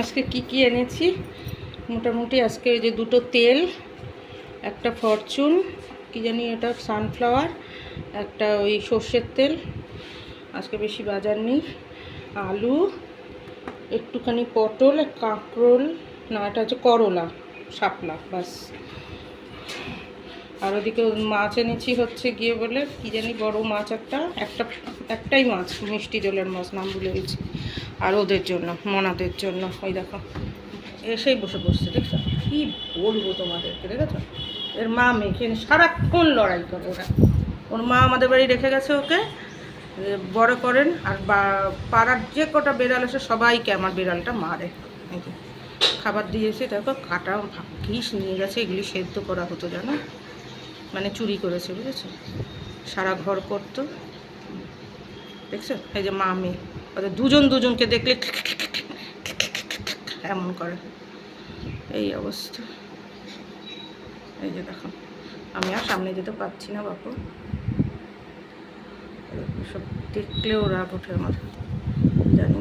আজকে কি কি এনেছি? মোটামুটি আজকে যে দুটো তেল, একটা ফরচুন, কি জানি এটা সানফ্লাওয়ার একটা ওই সর্ষের তেল, আজকে বেশি বাজার নেই। আলু, একটুখানি পটল কাঁকরোল, না, এটা হচ্ছে করলা, শাপলা বাস আর ওদিকে মাছ এনেছি হচ্ছে গিয়ে বলে, কি জানি বড় মাছ একটা একটা, একটাই মাছ, মিষ্টি জলের মাছ, নাম ভুলে গেছি। আর ওদের জন্য, মনাদের জন্য। ওই দেখো, এসেই বসে বসছে দেখছ? কি বলব তোমাদেরকে, দেখেছ? এর মা এনে সারাক্ষণ লড়াই করে ওরা। ওর মা আমাদের বাড়ি রেখে গেছে ওকে বড় করেন, আর পাড়ার যে কটা বিড়াল আছে, সবাইকে আমার বিড়ালটা মারে। খাবার দিয়েছে দেখো, কাটা ঘিস নিয়ে গেছে, এগুলি সেদ্ধ করা হতো, জানো? মানে চুরি করেছে, বুঝেছ? সারা ঘর করতো। দেখছ? এই যে মা মেয়ে। ওদের দুজন দুজনকে দেখলে এমন করে এই অবস্থা এই যে দেখো আমি আর সামনে যেতে পারছি না বাপু সব দেখলেও রাগ ওঠে আমার জানি?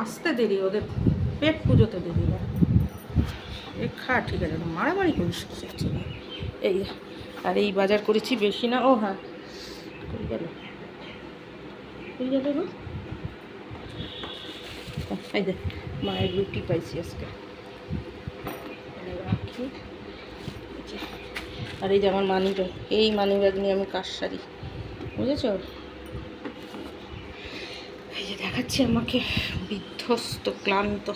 আসতে দেরি ওদের পেট পুজোতে দেরি না এ খা ঠিক আছে মারামারি করিস। এই আর এই বাজার করেছি বেশি না ও হ্যাঁ গেল কই যাবে গো। এই দেখ, মায়ের রুটি পাইছি আজকে। রাখি। আর এই যে আমার মানি ব্যাগ এই মানি ব্যাগ নিয়ে আমি কাজ সারি বুঝেছ? এই যে দেখাচ্ছি আমাকে বিধ্বস্ত, ক্লান্ত।